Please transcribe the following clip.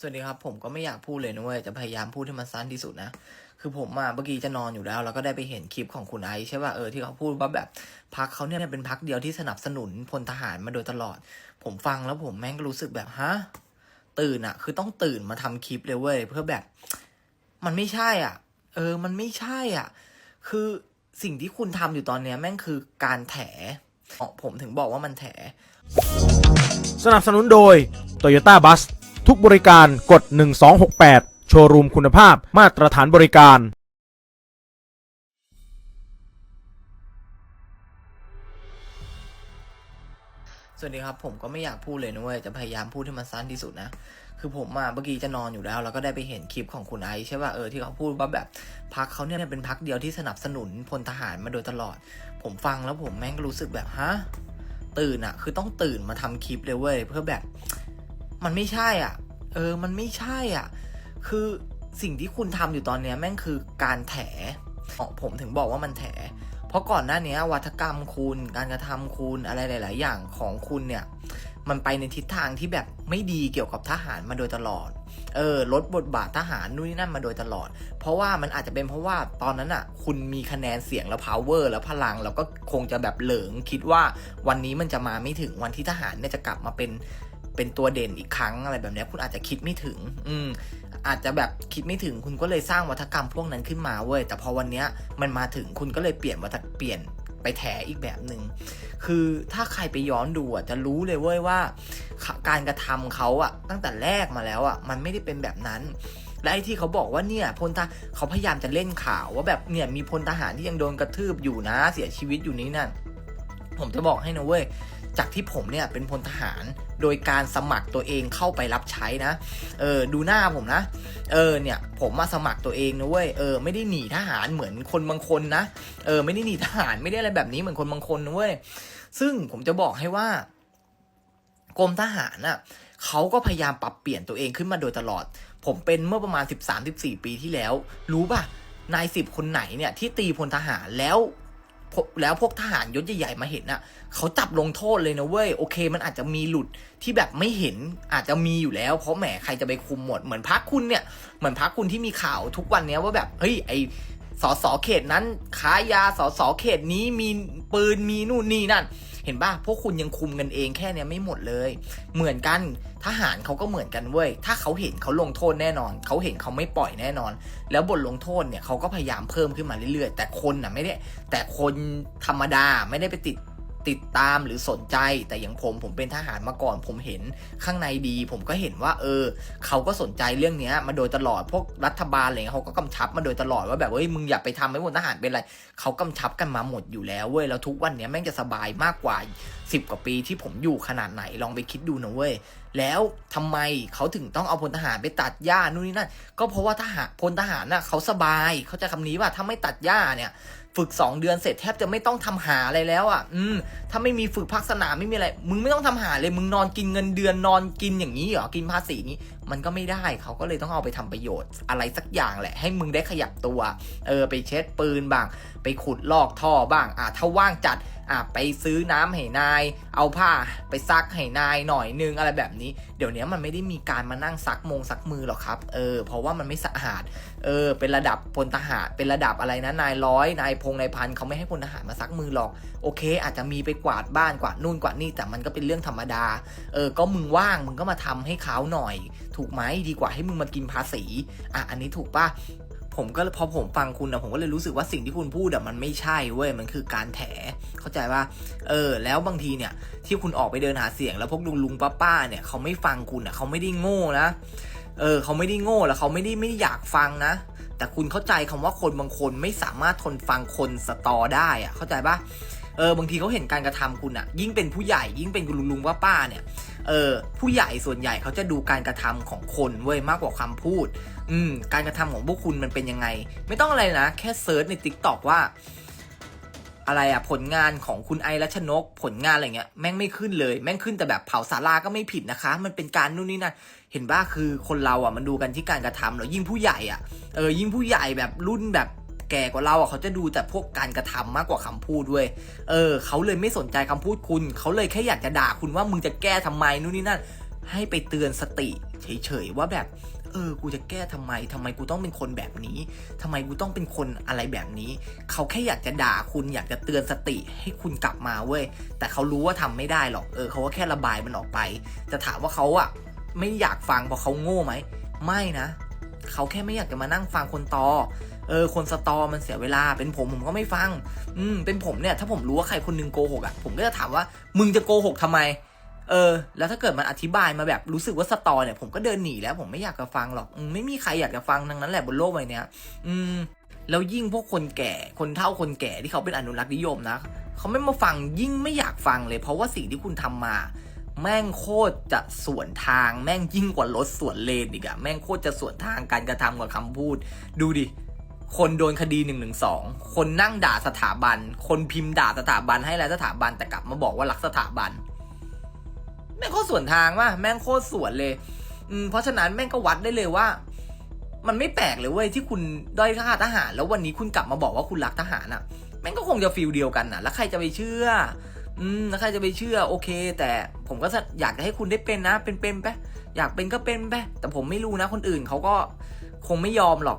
สวัสดีครับ ผมก็ไม่อยากพูดเลยนะเว้ยจะพยายามพูดให้มันสั้นที่สุดนะ คือผมอะเมื่อกี้จะนอนอยู่แล้ว แล้วก็ได้ไปเห็นคลิปของคุณไอซ์ใช่ป่ะเออที่เขาพูดว่าแบบพักเขาเนี่ยเป็นพักเดียวที่สนับสนุนพลทหารมาโดยตลอด ผมฟังแล้วผมแม่งก็รู้สึกแบบฮะตื่นอะ คือต้องตื่นมาทำคลิปเลยเว้ยเพื่อแบบ มันไม่ใช่อะ เออ มันไม่ใช่อะ คือสิ่งที่คุณทำอยู่ตอนเนี้ยแม่งคือการแถอ๋อผมถึงบอกว่ามันแถ สนับสนุนโดย Toyota Bus ทุกบริการกด 1268 โชว์รูมคุณภาพมาตรฐานบริการสวัสดีครับผมก็ไม่อยากพูดเลยนะเว้ยจะพยายามพูดให้มันสั้นที่สุดนะ คือผมอะเมื่อกี้จะนอนอยู่แล้ว แล้วก็ได้ไปเห็นคลิปของคุณไอซ์ใช่ป่ะเออที่เขาพูดว่าแบบพักเขาเนี่ยเป็นพักเดียวที่สนับสนุนพลทหารมาโดยตลอด ผมฟังแล้วผมแม่งก็รู้สึกแบบฮะตื่นอะคือต้องตื่นมาทำคลิปเลยเว้ยเพื่อแบบ มันไม่ใช่อะ เออ มันไม่ใช่อะ คือสิ่งที่คุณทำอยู่ตอนเนี้ยแม่งคือการแถอ๋อผมถึงบอกว่ามันแถ เพราะก่อนหน้านี้วัฒกรรมคุณ การกระทำคุณอะไรหลาย ๆ อย่างของคุณเนี่ย มันไปในทิศทางที่แบบไม่ดีเกี่ยวกับทหารมาโดยตลอด เออ ลดบทบาททหารนู่นนี่นั่นมาโดยตลอด เพราะว่ามันอาจจะเป็นเพราะว่าตอนนั้นอะ คุณมีคะแนนเสียงแล้ว power แล้วพลัง แล้วก็คงจะแบบเหลิงคิดว่าวันนี้มันจะมาไม่ถึงวันที่ทหารเนี่ยจะกลับมาเป็น เป็นตัวเด่นอีกครั้งอะไรแบบนี้คุณอาจจะคิดไม่ถึง อืมอาจจะแบบคิดไม่ถึงคุณก็เลยสร้างวัฒกรรมพวกนั้นขึ้นมาเว้ยแต่พอวันเนี้ยมันมาถึงคุณก็เลยเปลี่ยนวัฒเปลี่ยนไปแถอีกแบบหนึ่งคือถ้าใครไปย้อนดูอะจะรู้เลยเว้ยว่า การกระทำเขาอะตั้งแต่แรกมาแล้วอะมันไม่ได้เป็นแบบนั้นและไอ้ที่เขาบอกว่าเนี่ยพลทหารเขาพยายามจะเล่นข่าวว่าแบบเนี่ยมีพลทหารที่ยังโดนกระทืบอยู่นะเสียชีวิตอยู่นี้นั่น ผมจะบอกให้นะเว้ย จากที่ผมเนี่ยเป็นพลทหารโดยการสมัครตัวเองเข้าไปรับใช้นะ เออ ดูหน้าผมนะ เออ เนี่ย ผมมาสมัครตัวเองนะเว้ย เออ ไม่ได้หนีทหารเหมือนคนบางคนนะ เออ ไม่ได้หนีทหาร ไม่ได้อะไรแบบนี้เหมือนคนบางคนนะเว้ย ซึ่งผมจะบอกให้ว่ากรมทหารน่ะเขาก็พยายามปรับเปลี่ยนตัวเองขึ้นมาโดยตลอด ผมเป็นเมื่อประมาณ 13-14 ปีที่แล้ว รู้ป่ะ นายสิบคนไหนเนี่ยที่ตีพลทหารแล้ว แล้วพวกทหารยศใหญ่ๆมาเห็นน่ะเขาจับลงโทษเลยนะเว้ยโอเค มันอาจจะมีหลุดที่แบบไม่เห็นอาจจะมีอยู่แล้ว เพราะแหมใครจะไปคุมหมดเหมือนพักคุณเนี่ยเหมือนพักคุณที่มีข่าวทุกวันเนี้ยว่าแบบเฮ้ยไอสอสอเขตนั้นค้ายาสอสอเขตนี้มีปืนมีนู่นนี่นั่น เห็นป่ะพวกคุณยังคุมกันเองแค่เนี้ยไม่หมดเลย เหมือนกันทหารเขาก็เหมือนกันเว้ยถ้าเขาเห็นเขาลงโทษแน่นอน เขาเห็นเขาไม่ปล่อยแน่นอน แล้วบทลงโทษเนี่ยเขาก็พยายามเพิ่มขึ้นมาเรื่อยๆ แต่คนน่ะไม่ได้ แต่คนธรรมดาไม่ได้ไปติด ติดตามหรือสนใจแต่อย่างผมผมเป็นทหารมาก่อน ผมเห็นข้างในดี ผมก็เห็นว่า เออ เขาก็สนใจเรื่องเนี้ยมาโดยตลอดพวกรัฐบาลอะไรเงี้ยเขาก็กำชับมาโดยตลอดว่าแบบเฮ้ยมึงอย่าไปทำให้หมดทหารเป็นไรเขากำชับกันมาหมดอยู่แล้วเว้ยแล้วทุกวันเนี้ยแม่งจะสบายมากกว่า 10 กว่าปีที่ผมอยู่ขนาดไหนลองไปคิดดูนะเว้ย แล้วทำไมเขาถึงต้องเอาพลทหารไปตัดหญ้านู่นนี่นั่นก็เพราะว่าทหารพลทหารน่ะเขาสบายเขาจะคำนี้ว่าถ้าไม่ตัดหญ้าเนี่ย ฝึก 2 เดือนเสร็จแทบจะไม่ต้องทำหาอะไรแล้วอะ อืมถ้าไม่มีฝึกพักสนามไม่มีอะไร มึงไม่ต้องทำหาเลย มึงนอนกินเงินเดือนนอนกินอย่างนี้เหรอกินภาษีนี้ มันก็ไม่ได้เขาก็เลยต้องเอาไปทำประโยชน์อะไรสักอย่างแหละ ให้มึงได้ขยับตัว เออ ไปเช็ดปืนบ้าง ไปขุดลอกท่อบ้าง อะถ้าว่างจัด อะไปซื้อน้ำให้นาย เอาผ้าไปซักให้นายหน่อยนึงอะไรแบบนี้ เดี๋ยวนี้มันไม่ได้มีการมานั่งซักมงซักมือหรอกครับ เออ เพราะว่ามันไม่สะอาด เออ เป็นระดับพลทหาร เป็นระดับอะไรนะ นายร้อย นายพงนายพันเขาไม่ให้พลทหารมาซักมือหรอก โอเค อาจจะมีไปกวาดบ้านกวาดนู่นกวาดนี่ แต่มันก็เป็นเรื่องธรรมดา เออ ก็มึงว่าง มึงก็มาทำให้เขาหน่อยถูกไหมดีกว่าให้มึงมากินภาษีอะอันนี้ถูกปะผมก็พอผมฟังคุณนะผมก็เลยรู้สึกว่าสิ่งที่คุณพูดอะมันไม่ใช่เว้ยมันคือการแถ เข้าใจป่ะเออ แล้วบางทีเนี่ย ที่คุณออกไปเดินหาเสียง แล้วพวกลุงลุงป้าป้าเนี่ยเขาไม่ฟังคุณอะเขาไม่ได้โง่นะเออเขาไม่ได้โง่แล้วเขาไม่ได้ไม่อยากฟังนะ แต่คุณเข้าใจคำว่าคนบางคนไม่สามารถทนฟังคนสตอได้อะเข้าใจปะ เออบางทีเขาเห็นการกระทำคุณอะยิ่งเป็นผู้ใหญ่ยิ่งเป็นคุณลุงลุงป้าป้าเนี่ยเออผู้ใหญ่ส่วนใหญ่เขาจะดูการกระทำของคนเว้ยมากกว่าคำพูด อืมการกระทำของพวกคุณมันเป็นยังไง ไม่ต้องอะไรนะ แค่เซิร์ชในติ๊กตอกว่า อะไรอะผลงานของคุณไอรัชนก ผลงานอะไรเงี้ยแม่งไม่ขึ้นเลย แม่งขึ้นแต่แบบเผาสาราก็ไม่ผิดนะคะ มันเป็นการนู่นนี่นั่นเห็นบ้าคือคนเราอะมันดูกันที่การกระทำแล้วยิ่งผู้ใหญ่อะเออยิ่งผู้ใหญ่แบบรุ่นแบบ แก่กว่าเราอะเขาจะดูแต่พวกการกระทำมากกว่าคำพูดด้วย เออเขาเลยไม่สนใจคำพูดคุณ เขาเลยแค่อยากจะด่าคุณว่ามึงจะแก้ทำไมนู่นนี่นั่น ให้ไปเตือนสติเฉยๆว่าแบบ เออ กูจะแก้ทำไมทำไมกูต้องเป็นคนแบบนี้ทำไมกูต้องเป็นคนอะไรแบบนี้ เขาแค่อยากจะด่าคุณอยากจะเตือนสติให้คุณกลับมาเว้ย แต่เขารู้ว่าทำไม่ได้หรอก เออเขาก็แค่ระบายมันออกไป แต่ถามว่าเขาอะไม่อยากฟังเพราะเขาโง่ไหม ไม่นะ เขาแค่ไม่อยากจะมานั่งฟังคนตอ เออคนสตอมันเสียเวลา เป็นผมผมก็ไม่ฟัง อืมเป็นผมเนี่ยถ้าผมรู้ว่าใครคนหนึงโกหกอะผมก็จะถามว่ามึงจะโกหกทำไม เออ แล้วถ้าเกิดมันอธิบายมาแบบรู้สึกว่าสตอเนี่ยผมก็เดินหนีแล้วผมไม่อยากจะฟังหรอกอมไม่มีใครอยากจะฟังทั้งนั้นแหละบนโลกใบนี้อืมแล้วยิ่งพวกคนแก่คนเฒ่าคนแก่ที่เขาเป็นอนุรักษ์นิยมนะเขาไม่มาฟังยิ่งไม่อยากฟังเลย เพราะว่าสิ่งที่คุณทำมา แม่งโคตรจะสวนทาง แม่งยิ่งกว่ารถสวนเลนอีกอะแม่งโคตรจะสวนทางการกระทำกับคำพูด ดูดิ คนโดนคดีหนึ่งหนึ่งสองคนนั่งด่าสถาบัน คนพิมพ์ด่าสถาบันให้แล้วสถาบันแต่กลับมาบอกว่ารักสถาบัน แม่งโคตรสวนทางว่ะแม่งโคตรสวนเลย อืมเพราะฉะนั้นแม่งก็วัดได้เลยว่า มันไม่แปลกเลยเว้ยที่คุณด้อยค่าทหาร แล้ววันนี้คุณกลับมาบอกว่าคุณรักทหารอะ แม่งก็คงจะฟีลเดียวกันน่ะ แล้วใครจะไปเชื่อ อืมแล้วใครจะไปเชื่อโอเค แต่ผมก็อยากจะให้คุณได้เป็นนะ เป็นเป็นไปอยากเป็นก็เป็นไปแต่ผมไม่รู้นะ คนอื่นเขาก็คงไม่ยอมหรอก